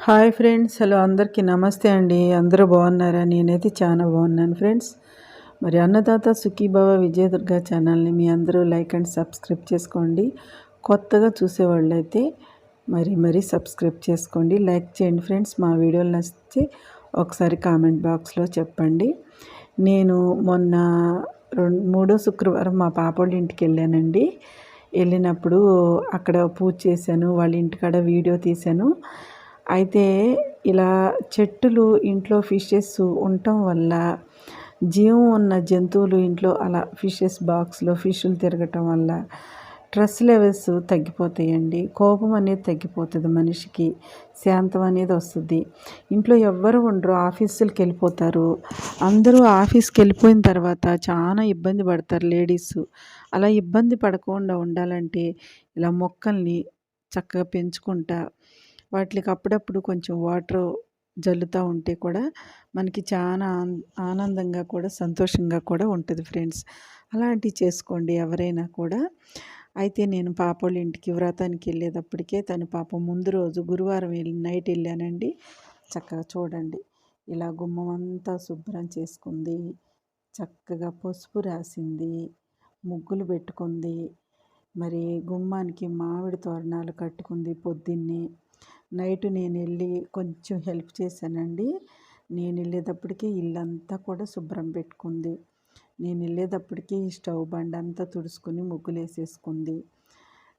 Hi friends hello అందరికీ నమస్తే అండి. అందరూ బాగున్నారా? నేనైతే చాలా బాగున్నాను ఫ్రెండ్స్. మరి అన్నదాత సుఖీభావ విజయదుర్గ ఛానల్ని మీ అందరూ లైక్ అండ్ సబ్స్క్రైబ్ చేసుకోండి. కొత్తగా చూసేవాళ్ళైతే మరి మరి సబ్స్క్రైబ్ చేసుకోండి. లైక్ చేయండి ఫ్రెండ్స్. మా వీడియోలు నచ్చితే ఒకసారి కామెంట్ బాక్స్లో చెప్పండి. నేను మొన్న రెండు మూడో శుక్రవారం మా పాపోళ్ళ ఇంటికి వెళ్ళానండి. వెళ్ళినప్పుడు అక్కడ పూజ చేశాను. వాళ్ళ ఇంటికాడ వీడియో తీశాను. అయితే ఇలా చెట్టులు ఇంట్లో ఫిషెస్ ఉండటం వల్ల జీవం ఉన్న జంతువులు ఇంట్లో అలా ఫిషెస్ బాక్స్లో ఫిష్లు తిరగటం వల్ల స్ట్రెస్ లెవెల్స్ తగ్గిపోతాయండి. కోపం అనేది తగ్గిపోతుంది మనిషికి. శాంతం అనేది వస్తుంది. ఇంట్లో ఎవ్వరు ఉండరు. ఆఫీసులకు వెళ్ళిపోతారు. అందరూ ఆఫీస్కి వెళ్ళిపోయిన తర్వాత చాలా ఇబ్బంది పడతారు లేడీస్. అలా ఇబ్బంది పడకుండా ఉండాలంటే ఇలా మొక్కల్ని చక్కగా పెంచుకుంటా వాటికి అప్పుడప్పుడు కొంచెం వాటర్ జల్లుతూ ఉంటే కూడా మనకి చాలా ఆనందంగా కూడా సంతోషంగా కూడా ఉంటుంది ఫ్రెండ్స్. అలాంటివి చేసుకోండి ఎవరైనా కూడా. అయితే నేను పాపోళ్ళ ఇంటికి వ్రతానికి వెళ్ళేటప్పటికే తను పాప ముందు రోజు గురువారం వెళ్ళి నైట్ వెళ్ళానండి. చక్కగా చూడండి. ఇలా గుమ్మం అంతా శుభ్రం చేసుకుంది. చక్కగా పసుపు రాసింది. ముగ్గులు పెట్టుకుంది. మరి గుమ్మానికి మామిడి తోరణాలు కట్టుకుంది పొద్దున్నే. నైట్ నేను వెళ్ళి కొంచెం హెల్ప్ చేశానండి. నేను వెళ్ళేటప్పటికి ఇల్లంతా కూడా శుభ్రం పెట్టుకుంది. నేను వెళ్ళేటప్పటికి స్టవ్ బండి అంతా తుడుచుకుని ముగ్గులు వేసేసుకుంది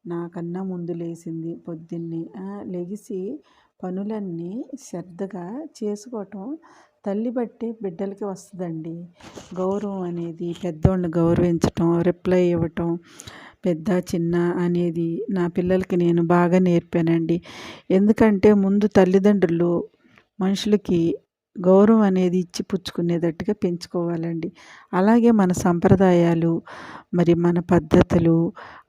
నాకన్నా ముందు లేచింది పొద్దున్నే. లెగిసి పనులన్నీ శ్రద్ధగా చేసుకోవటం తల్లి బట్టి బిడ్డలకి వస్తుందండి. గౌరవం అనేది పెద్దోళ్ళని గౌరవించటం రిప్లై ఇవ్వటం పెద్ద చిన్న అనేది నా పిల్లలకి నేను బాగా నేర్పానండి. ఎందుకంటే ముందు తల్లిదండ్రులు మనుషులకి గౌరవం అనేది ఇచ్చి పుచ్చుకునేటట్టుగా పెంచుకోవాలండి. అలాగే మన సంప్రదాయాలు మరి మన పద్ధతులు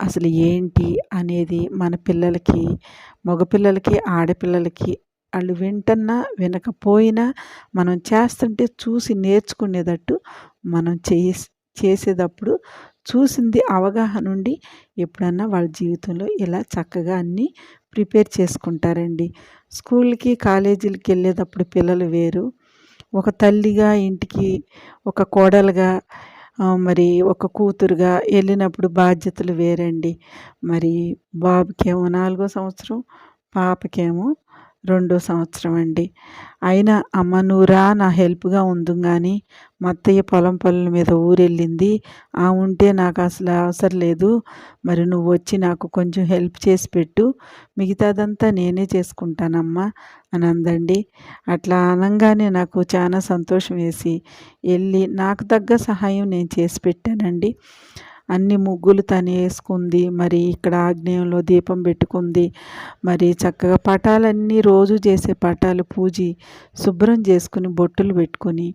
అసలు ఏంటి అనేది మన పిల్లలకి మగపిల్లలకి ఆడపిల్లలకి వాళ్ళు వింటన్నా వినకపోయినా మనం చేస్తుంటే చూసి నేర్చుకునేటట్టు మనం చేసి చేసేటప్పుడు చూసింది అవగాహన ఉండి ఎప్పుడన్నా వాళ్ళ జీవితంలో ఇలా చక్కగా అన్నీ ప్రిపేర్ చేసుకుంటారండి. స్కూల్కి కాలేజీలకి వెళ్ళేటప్పుడు పిల్లలు వేరు ఒక తల్లిగా ఇంటికి ఒక కోడలుగా మరి ఒక కూతురుగా వెళ్ళినప్పుడు బాధ్యతలు వేరండి. మరి బాబుకేమో నాలుగో సంవత్సరం పాపకేమో రెండో సంవత్సరం అండి. అయినా అమ్మ నువ్వురా నా హెల్ప్గా ఉందు కానీ మా అత్తయ్య పొలం పనుల మీద ఊరెళ్ళింది. ఆ ఉంటే నాకు అసలు అవసరం లేదు. మరి నువ్వు వచ్చి నాకు కొంచెం హెల్ప్ చేసి పెట్టు. మిగతాదంతా నేనే చేసుకుంటానమ్మా అని అందండి. అట్లా అనగానే నాకు చాలా సంతోషం వేసి వెళ్ళి నాకు తగ్గ సహాయం నేను చేసి పెట్టానండి. అన్ని ముగ్గులు తను వేసుకుంది. మరి ఇక్కడ ఆగ్నేయంలో దీపం పెట్టుకుంది. మరి చక్కగా పటాలన్నీ రోజు చేసే పటాలు పూజి శుభ్రం చేసుకుని బొట్టులు పెట్టుకొని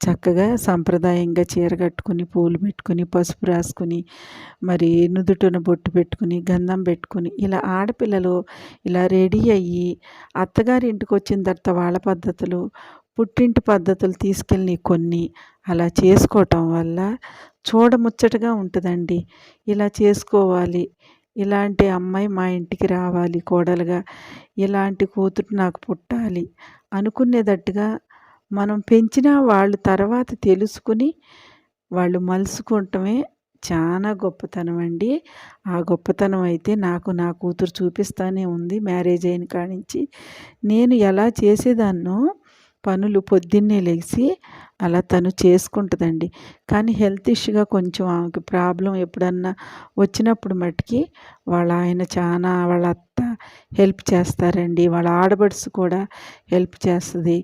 చక్కగా సాంప్రదాయంగా చీర కట్టుకుని పూలు పెట్టుకుని పసుపు రాసుకుని మరి నుదుటిన బొట్టు పెట్టుకుని గంధం పెట్టుకుని ఇలా ఆడపిల్లలు ఇలా రెడీ అయ్యి అత్తగారి ఇంటికి వచ్చిన తర్వాత వాళ్ళ పద్ధతులు పుట్టింటి పద్ధతులు తీసుకెళ్ళి కొన్ని అలా చేసుకోవటం వల్ల చూడముచ్చటగా ఉంటుందండి. ఇలా చేసుకోవాలి. ఇలాంటి అమ్మాయి మా ఇంటికి రావాలి కోడలుగా. ఇలాంటి కూతురు నాకు పుట్టాలి అనుకునేటట్టుగా మనం పెంచిన వాళ్ళు తర్వాత తెలుసుకుని వాళ్ళు మలుసుకుంటమే చాలా గొప్పతనం అండి. ఆ గొప్పతనం అయితే నాకు నా కూతురు చూపిస్తానే ఉంది మ్యారేజ్ అయిన కానించి. నేను ఎలా చేసేదాన్నో పనులు పొద్దున్నే లేచి అలా తను చేసుకుంటుందండి. కానీ హెల్త్ ఇష్యూగా కొంచెం ఆమెకి ప్రాబ్లం ఎప్పుడన్నా వచ్చినప్పుడు మట్టుకి వాళ్ళ ఆయన చాలా వాళ్ళ అత్త హెల్ప్ చేస్తారండి. వాళ్ళ ఆడబడుసు కూడా హెల్ప్ చేస్తుంది.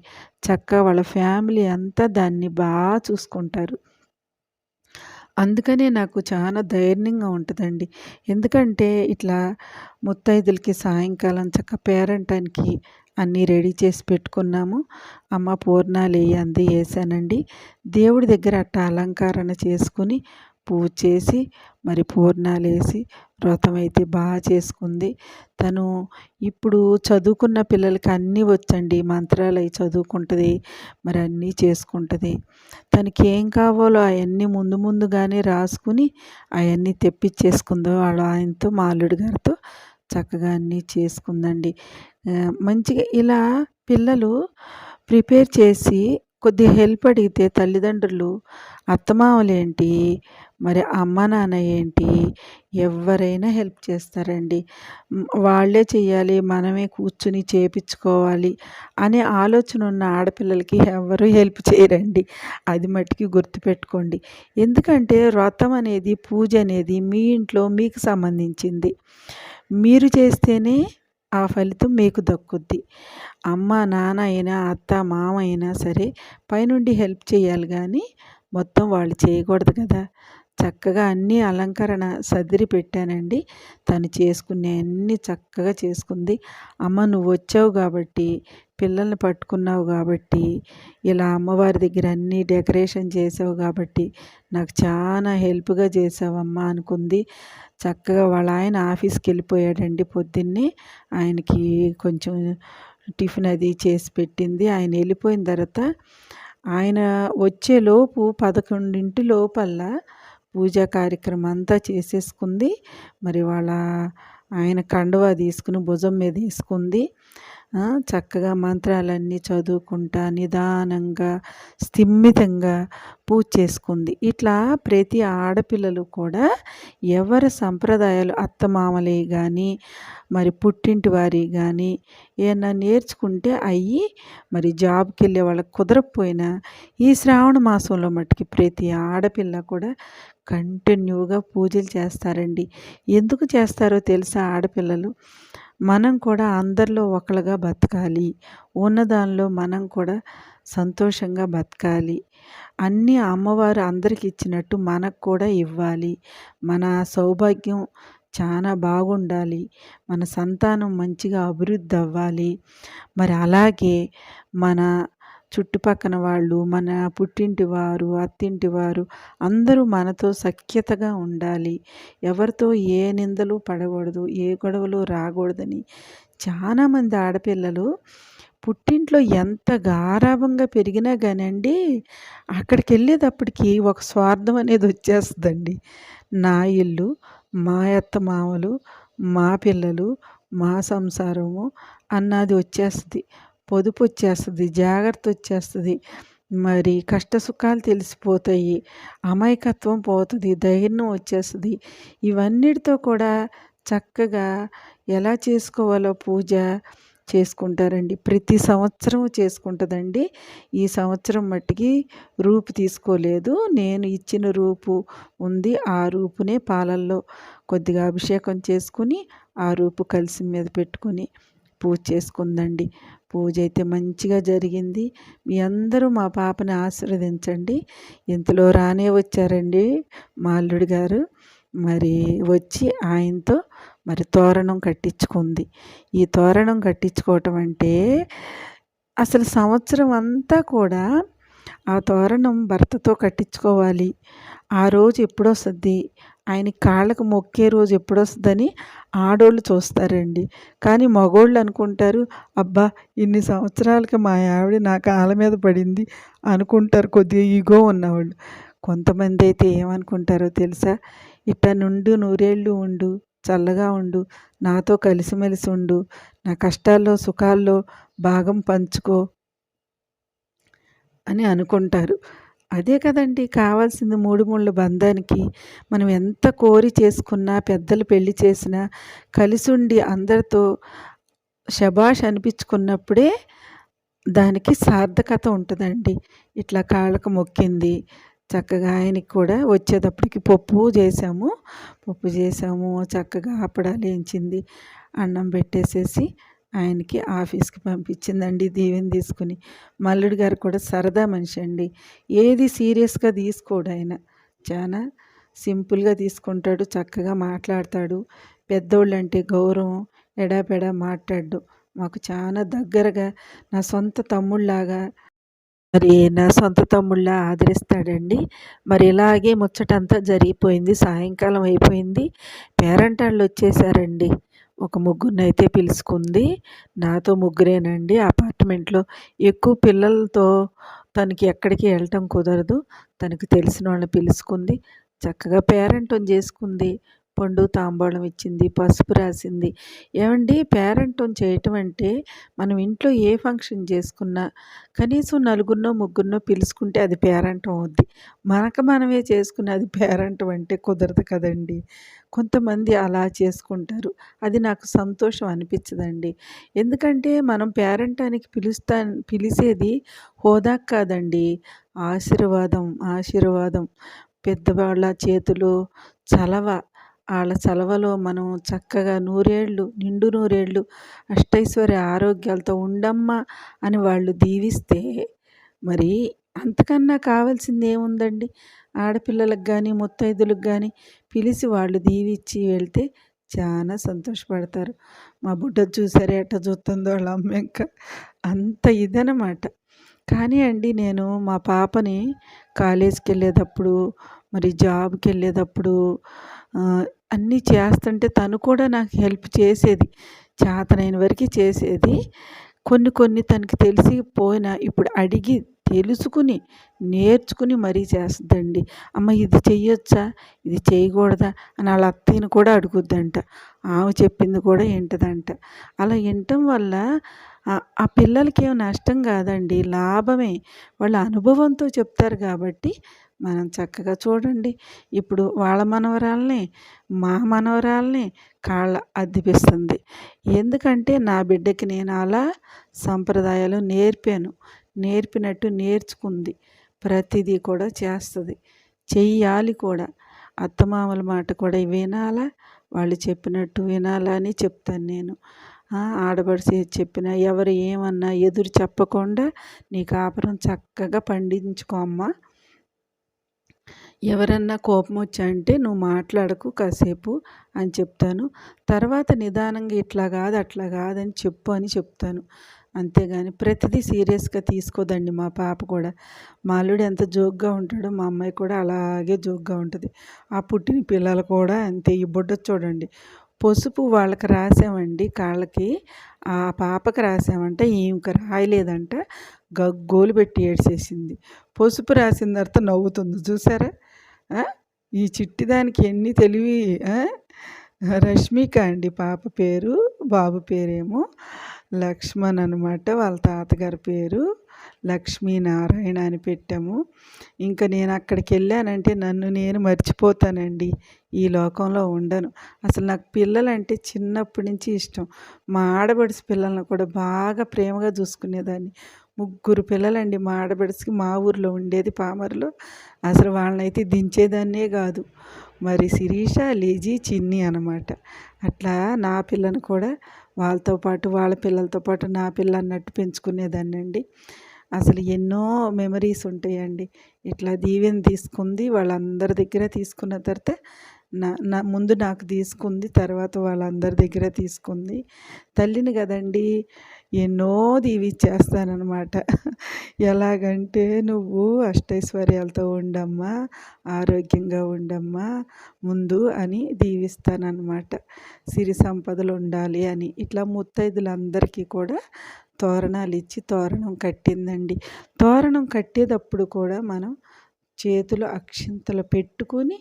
చక్కగా వాళ్ళ ఫ్యామిలీ అంతా దాన్ని బాగా చూసుకుంటారు. అందుకనే నాకు చాలా ధైర్యంగా ఉంటుందండి. ఎందుకంటే ఇట్లా ముత్తైదులకి సాయంకాలం చక్క పేరంటానికి అన్నీ రెడీ చేసి పెట్టుకున్నాము. అమ్మ పూర్ణాలు వేయి అంది వేసానండి దేవుడి దగ్గర అట్ట అలంకరణ చేసుకుని పూజ చేసి మరి పూర్ణాలు వేసి వ్రతం అయితే బాగా చేసుకుంది. తను ఇప్పుడు చదువుకున్న పిల్లలకి అన్నీ వచ్చండి మంత్రాలు అవి చదువుకుంటుంది మరి అన్నీ చేసుకుంటుంది. తనకి ఏం కావాలో అవన్నీ ముందు ముందుగానే రాసుకుని అవన్నీ తెప్పించేసుకుందో వాళ్ళ ఆయనతో మాలుడు గారితో చక్కగా అన్నీ చేసుకుందండి. మంచిగా ఇలా పిల్లలు ప్రిపేర్ చేసి కొద్దిగా హెల్ప్ అడిగితే తల్లిదండ్రులు అత్తమామలేంటి మరి అమ్మ నాన్న ఏంటి? ఎవరైనా హెల్ప్ చేస్తారండి. వాళ్ళే చేయాలి మనమే కూర్చుని చేపించుకోవాలి అనే ఆలోచన ఉన్న ఆడపిల్లలకి ఎవరు హెల్ప్ చేయరండి. అది మట్టుకి గుర్తుపెట్టుకోండి. ఎందుకంటే వ్రతం అనేది పూజ అనేది మీ ఇంట్లో మీకు సంబంధించింది. మీరు చేస్తేనే ఆ ఫలితం మీకు దక్కుద్ది. అమ్మ నాన్న అయినా అత్త మామ అయినా సరే పైనుండి హెల్ప్ చేయాలి కానీ మొత్తం వాళ్ళు చేయకూడదు కదా. చక్కగా అన్నీ అలంకరణ సదిరి పెట్టానండి. తను చేసుకునే అన్ని చక్కగా చేసుకుంది. అమ్మ నువ్వు వచ్చావు కాబట్టి పిల్లల్ని పట్టుకున్నావు కాబట్టి ఇలా అమ్మవారి దగ్గర అన్నీ డెకరేషన్ చేసావు కాబట్టి నాకు చాలా హెల్ప్గా చేసావమ్మా అనుకుంది. చక్కగా వాళ్ళ ఆయన ఆఫీస్కి వెళ్ళిపోయాడండి పొద్దున్నే. ఆయనకి కొంచెం టిఫిన్ అది చేసి పెట్టింది. ఆయన వెళ్ళిపోయిన తర్వాత ఆయన వచ్చేలోపు పదకొండింటి లోపల్లా పూజా కార్యక్రమం అంతా చేసేసుకుంది. మరి వాళ్ళ ఆయన కండువా తీసుకుని భుజం మీద వేసుకుంది. చక్కగా మంత్రాలన్నీ చదువుకుంటా నిదానంగా స్థిమితంగా పూజ చేసుకుంది. ఇట్లా ప్రతి ఆడపిల్లలు కూడా ఎవరి సంప్రదాయాలు అత్తమామలే కానీ మరి పుట్టింటి వారి కానీ ఏమన్నా నేర్చుకుంటే అయ్యి మరి జాబ్కి వెళ్ళే వాళ్ళకి కుదరకపోయినా ఈ శ్రావణ మాసంలో మట్టుకి ప్రతి ఆడపిల్ల కూడా కంటిన్యూగా పూజలు చేస్తారండి. ఎందుకు చేస్తారో తెలుసా ఆడపిల్లలు? మనం కూడా అందరిలో ఒకళ్ళగా బతకాలి. ఉన్నదానిలో మనం కూడా సంతోషంగా బతకాలి. అన్నీ అమ్మవారు అందరికి ఇచ్చినట్టు మనకు కూడా ఇవ్వాలి. మన సౌభాగ్యం చాలా బాగుండాలి. మన సంతానం మంచిగా అభివృద్ధి అవ్వాలి. మరి అలాగే మన చుట్టుపక్కన వాళ్ళు మన పుట్టింటి వారు అత్తింటి వారు అందరూ మనతో సఖ్యతగా ఉండాలి. ఎవరితో ఏ నిందలు పడకూడదు ఏ గొడవలు రాకూడదని. చాలామంది ఆడపిల్లలు పుట్టింట్లో ఎంత గారాభంగా పెరిగినా కానండి అక్కడికి వెళ్ళేటప్పటికి ఒక స్వార్థం అనేది వచ్చేస్తుందండి. నా ఇల్లు మా అత్త మామలు మా పిల్లలు మా సంసారము అన్నది వచ్చేస్తుంది. పొదుపు వచ్చేస్తుంది జాగ్రత్త వచ్చేస్తుంది మరి కష్ట సుఖాలు తెలిసిపోతాయి అమాయకత్వం పోతుంది ధైర్యం వచ్చేస్తుంది. ఇవన్నిటితో కూడా చక్కగా ఎలా చేసుకోవాలో పూజ చేసుకుంటారండి. ప్రతి సంవత్సరం చేసుకుంటుందండి. ఈ సంవత్సరం మట్టికి రూపు తీసుకోలేదు. నేను ఇచ్చిన రూపు ఉంది. ఆ రూపునే పాలల్లో కొద్దిగా అభిషేకం చేసుకుని ఆ రూపు కలిసి మీద పెట్టుకుని పూజ చేసుకుందండి. పూజ అయితే మంచిగా జరిగింది. మీ అందరూ మా పాపని ఆశీర్వదించండి. ఇంతలో రానే వచ్చారండి మా గారు. మరి వచ్చి ఆయనతో మరి తోరణం కట్టించుకుంది. ఈ తోరణం కట్టించుకోవటం అంటే అసలు సంవత్సరం అంతా కూడా ఆ తోరణం భర్తతో కట్టించుకోవాలి. ఆ రోజు ఎప్పుడొస్తుంది ఆయన కాళ్ళకు మొక్కే రోజు ఎప్పుడొస్తుందని ఆడోళ్ళు చూస్తారండి. కానీ మగోళ్ళు అనుకుంటారు అబ్బా ఇన్ని సంవత్సరాలకి మా ఆవిడ నా కాళ్ళ మీద పడింది అనుకుంటారు కొద్దిగా ఈగో ఉన్నవాళ్ళు. కొంతమంది అయితే ఏమనుకుంటారో తెలుసా? ఇట్ట నుండు నూరేళ్ళు ఉండు చల్లగా ఉండు నాతో కలిసిమెలిసి ఉండు నా కష్టాల్లో సుఖాల్లో భాగం పంచుకో అని అనుకుంటారు. అదే కదండి కావాల్సింది మూడు ముళ్ళ బంధానికి. మనం ఎంత కోరి చేసుకున్నా పెద్దలు పెళ్ళి చేసినా కలిసుండి అందరితో శబాష్ అనిపించుకున్నప్పుడే దానికి సార్థకత ఉంటుందండి. ఇట్లా కాళ్ళకు మొక్కింది. చక్కగా ఆయనకి కూడా వచ్చేటప్పటికి పప్పు చేసాము పప్పు చేసాము చక్కగా అప్పడాలు వేయించింది అన్నం పెట్టేసేసి ఆయనకి ఆఫీస్కి పంపించిందండి దీవెని తీసుకుని. మల్లుడి గారు కూడా సరదా మనిషి అండి. ఏది సీరియస్గా తీసుకోడు ఆయన. చాలా సింపుల్గా తీసుకుంటాడు చక్కగా మాట్లాడతాడు. పెద్దోళ్ళు అంటే గౌరవం ఎడాపెడా మాట్లాడు మాకు చాలా దగ్గరగా నా సొంత తమ్ముళ్ళలాగా మరి నా సొంత తమ్ముళ్ళ ఆదరిస్తాడండి. మరి ఇలాగే ముచ్చటంతా జరిగిపోయింది సాయంకాలం అయిపోయింది. పేరంటాళ్ళు వచ్చేసారండి. ఒక ముగ్గురిని అయితే పిలుచుకుంది నాతో ముగ్గురేనండి. అపార్ట్మెంట్లో ఎక్కువ పిల్లలతో తనకి ఎక్కడికి వెళ్ళటం కుదరదు. తనకు తెలిసిన వాళ్ళని పిలుచుకుంది చక్కగా పేరెంటం చేసుకుంది. పండు తాంబూలం ఇచ్చింది పసుపు రాసింది. ఏమండి? పేరెంటం చేయటం అంటే మనం ఇంట్లో ఏ ఫంక్షన్ చేసుకున్నా కనీసం నలుగురినో ముగ్గురినో పిలుచుకుంటే అది పేరెంటం అవుద్ది. మనకు మనమే చేసుకుని అది పేరెంటం అంటే కుదరదు కదండి. కొంతమంది అలా చేసుకుంటారు. అది నాకు సంతోషం అనిపించదండి. ఎందుకంటే మనం పేరెంటానికి పిలుస్తా పిలిచేది హోదా కాదండి. ఆశీర్వాదం ఆశీర్వాదం. పెద్దవాళ్ళ చేతులు చలవ. వాళ్ళ చలవలో మనం చక్కగా నూరేళ్ళు నిండు నూరేళ్ళు అష్టైశ్వర్య ఆరోగ్యాలతో ఉండమ్మా అని వాళ్ళు దీవిస్తే మరి అంతకన్నా కావాల్సింది ఏముందండి ఆడపిల్లలకు కానీ ముత్తైదులకు కానీ పిలిచి వాళ్ళు దీవిచ్చి వెళ్తే చాలా సంతోషపడతారు. మా బుడ్డ చూసారే ఎట్ట చూస్తుందో వాళ్ళ అమ్మ ఇంకా అంత ఇదనమాట. కానీ అండి నేను మా పాపని కాలేజీకి వెళ్ళేటప్పుడు మరి జాబ్కి వెళ్ళేటప్పుడు అన్నీ చేస్తుంటే తను కూడా నాకు హెల్ప్ చేసేది చేతనైన వరకు చేసేది. కొన్ని కొన్ని తనకి తెలిసి పోయినా ఇప్పుడు అడిగి తెలుసుకుని నేర్చుకుని మరీ చేస్తుందండి. అమ్మ ఇది చెయ్యొచ్చా? ఇది చేయకూడదా అని వాళ్ళ అత్తయ్యను కూడా అడుగుద్దంట. ఆమె చెప్పింది కూడా వింటదంట. అలా వినటం వల్ల ఆ పిల్లలకి ఏం నష్టం కాదండి లాభమే. వాళ్ళ అనుభవంతో చెప్తారు కాబట్టి మనం చక్కగా చూడండి. ఇప్పుడు వాళ్ళ మనవరాల్ని మా మనవరాల్ని కాళ్ళ అద్దిపిస్తుంది. ఎందుకంటే నా బిడ్డకి నేను అలా సంప్రదాయాలు నేర్పాను. నేర్పినట్టు నేర్చుకుంది. ప్రతిదీ కూడా చేస్తుంది. చెయ్యాలి కూడా. అత్తమామల మాట కూడా వినాలా? వాళ్ళు చెప్పినట్టు వినాలా అని చెప్తాను నేను. ఆడబడిసి చెప్పిన ఎవరు ఏమన్నా ఎదురు చెప్పకుండా నీ కాపురం చక్కగా పండించుకో అమ్మా. ఎవరన్నా కోపం వచ్చాయంటే నువ్వు మాట్లాడకు కాసేపు అని చెప్తాను. తర్వాత నిదానంగా ఇట్లా కాదు అట్లా కాదని చెప్పు అని చెప్తాను. అంతేగాని ప్రతిదీ సీరియస్గా తీసుకోదండి మా పాప కూడా. మా అల్లుడు ఎంత జోక్గా ఉంటాడో మా అమ్మాయి కూడా అలాగే జోక్గా ఉంటుంది. ఆ పుట్టిన పిల్లలు కూడా అంతే. ఈ బుడ్డ చూడండి. పసుపు వాళ్ళకి రాసామండి కాళ్ళకి ఆ పాపకి రాసామంటే ఈమెకి రాయలేదంట గగ్గోలు పెట్టి ఏడ్చేసింది. పసుపు రాసిన తర్వాత నవ్వుతుంది. చూసారా? ఈ చిట్టిదానికి ఎన్ని తెలివి రష్మిక అండి పాప పేరు బాబు పేరేమో లక్ష్మణ్ అనమాట వాళ్ళ తాతగారి పేరు లక్ష్మీనారాయణ అని పెట్టాము. ఇంకా నేను అక్కడికి వెళ్ళానంటే నన్ను నేను మర్చిపోతానండి ఈ లోకంలో ఉండను. అసలు నాకు పిల్లలంటే చిన్నప్పటి నుంచి ఇష్టం. మా ఆడబడిసి పిల్లలను కూడా బాగా ప్రేమగా చూసుకునేదాన్ని. ముగ్గురు పిల్లలండి. మా ఆడబడిసికి మా ఊర్లో ఉండేది పామర్లో. అసలు వాళ్ళనైతే దించేదాన్నే కాదు. మరి శిరీష లేజీ చిన్ని అనమాట. అట్లా నా పిల్లను కూడా వాళ్ళతో పాటు వాళ్ళ పిల్లలతో పాటు నా పిల్ల అన్నట్టు పెంచుకునేదాన్ని అండి. అసలు ఎన్నో మెమరీస్ ఉంటాయండి. ఇట్లా దీవెన తీసుకుంది వాళ్ళందరి దగ్గర తీసుకున్న తర్వాత నా నా ముందు నాకు తీసుకుంది తర్వాత వాళ్ళందరి దగ్గర తీసుకుంది. తల్లిని కదండి ఎన్నో దీవిచ్చేస్తానమాట ఎలాగంటే నువ్వు అష్టైశ్వర్యాలతో ఉండమ్మా ఆరోగ్యంగా ఉండమ్మా ముందు అని దీవిస్తానమాట సిరి సంపదలు ఉండాలి అని. ఇట్లా ముత్తైదులందరికీ కూడా తోరణాలు ఇచ్చి తోరణం కట్టిందండి. తోరణం కట్టేటప్పుడు కూడా మనం చేతులు అక్షింతలు పెట్టుకొని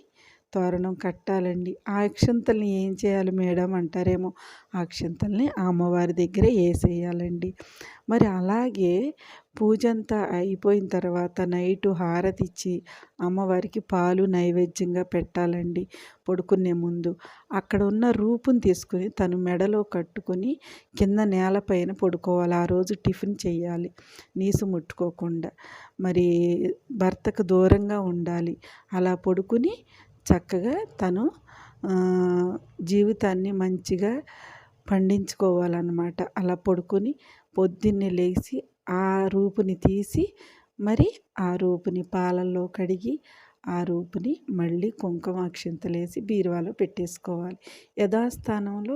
తోరణం కట్టాలండి. ఆ అక్షంతల్ని ఏం చేయాలి మేడం అంటారేమో. ఆ అక్షంతల్ని అమ్మవారి దగ్గరే వేసేయాలండి. మరి అలాగే పూజ అంతా అయిపోయిన తర్వాత నైటు హారతి ఇచ్చి అమ్మవారికి పాలు నైవేద్యంగా పెట్టాలండి పడుకునే ముందు. అక్కడ ఉన్న రూపుని తీసుకుని తను మెడలో కట్టుకొని కింద నేలపైన పడుకోవాలి. ఆ రోజు టిఫిన్ చేయాలి. నీసు ముట్టుకోకుండా. మరి భర్తకు దూరంగా ఉండాలి. అలా పడుకుని చక్కగా తను జీవితాన్ని మంచిగా పండించుకోవాలన్నమాట. అలా పడుకొని పొద్దున్నే లేచి ఆ రూపుని తీసి మరి ఆ రూపుని పాలల్లో కడిగి ఆ రూపుని మళ్ళీ కుంకుమ అక్షింతలేసి బీరువాలో పెట్టేసుకోవాలి. యథాస్థానంలో